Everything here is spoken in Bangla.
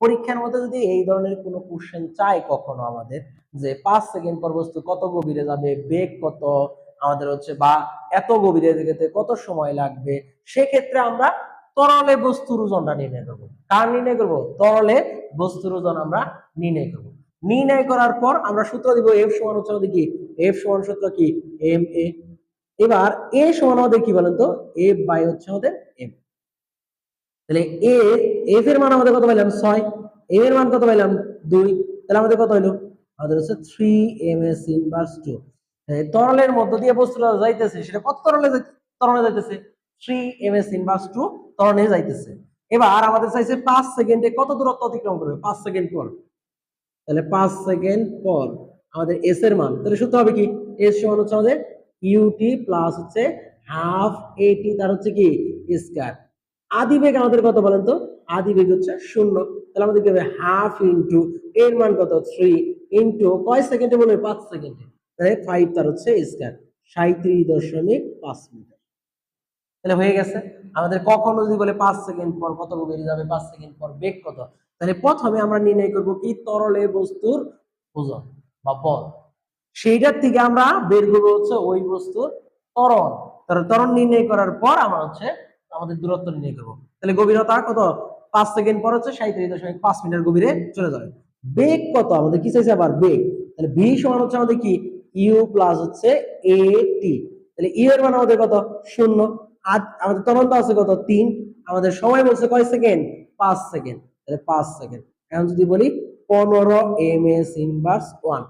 পরীক্ষার মধ্যে যদি এই ধরনের কোনো কোশ্চেন চায় কখনো আমাদের, যে পাঁচ সেকেন্ড পর বস্তু কত গভীরে যাবে, বেগ কত, আমাদের হচ্ছে বা এত গভীরে যেতে কত সময় লাগবে, সেক্ষেত্রে আমরা তরলে বস্তুর ওজনটা নির্ণয় করব। কার নির্ণয় করব? তরলে বস্তুর ওজন আমরা নির্ণয় করব। নির্ণয় করার পর আমরা সূত্র দিব এফ সমান হচ্ছে আমাদের কি? এফ সমান সূত্র কি? এম এ এবার এ সমান আমাদের কি বলেন তো এফ বাই হচ্ছে আমাদের এম তাহলে এ এফ এর মান আমাদের কত পাইলাম? ছয়। এম এর মান কত পাইলাম? দুই। তাহলে আমাদের কত হইল? আমাদের হচ্ছে three M S inverse two তরলের মধ্য দিয়ে বস্তুটা যাইতেছে, সেটা কত তরলে তরলে যাইতেছে? Three M S inverse two তরলে যাইতেছে। এবার আমাদের চাইছে পাঁচ সেকেন্ডে কত দূরত্ব অতিক্রম করবে? পাঁচ সেকেন্ড পর। তাহলে পাঁচ সেকেন্ড পর আমাদের এস এর মান, তাহলে সূত্র হবে কি? এস সমান হচ্ছে আমাদের ইউটি প্লাস হচ্ছে হাফ এটি তার হচ্ছে কি? স্কয়ার আদি বেগ আমাদের কত বলেন তো? আদি বেগ হচ্ছে শূন্য। তাহলে আমাদের কি হবে? হাফ ইন্টু এর মান কত? থ্রি ইন্টু কয় সেকেন্ডে বলবে পাঁচ সেকেন্ডে। তাহলে ফাইভ তার হচ্ছে স্কয়ার সাঁত্রিশ দশমিক পাঁচ মিটার। তাহলে হয়ে গেছে। আমাদের কখনো যদি বলে পাঁচ সেকেন্ড পর কত বেরিয়ে যাবে? পাঁচ সেকেন্ড পর বেগ কত? তাহলে প্রথমে আমরা নির্ণয় করব কি? তরলে বস্তুর ওজন বা বল। সেইটার থেকে আমরা বের করব হচ্ছে ওই বস্তুর ত্বরণ। তাহলে ত্বরণ নির্ণয় করার পর আমরা হচ্ছে আমাদের দূরত্ব নির্ণয় করব। তাহলে গভীরতা কত? পাঁচ সেকেন্ড পর হচ্ছে সাঁত্রিশ দশমিক পাঁচ মিটার গভীরে চলে যাবে। বেগ কত? আমাদের কি চাইছে আবার? বেগ। তাহলে ভি সমান হচ্ছে আমাদের কি? ইউ প্লাস হচ্ছে এ টি তাহলে ইউ এর মান আমাদের কত? শূন্য। আর আমাদের তরন্ত আছে কত? তিন। আমাদের সময় বলছে কয় সেকেন্ড? পাঁচ সেকেন্ড। তাহলে পাঁচ সেকেন্ড। এখন যদি বলি পনেরো এম এস ইনভার্স ওয়ান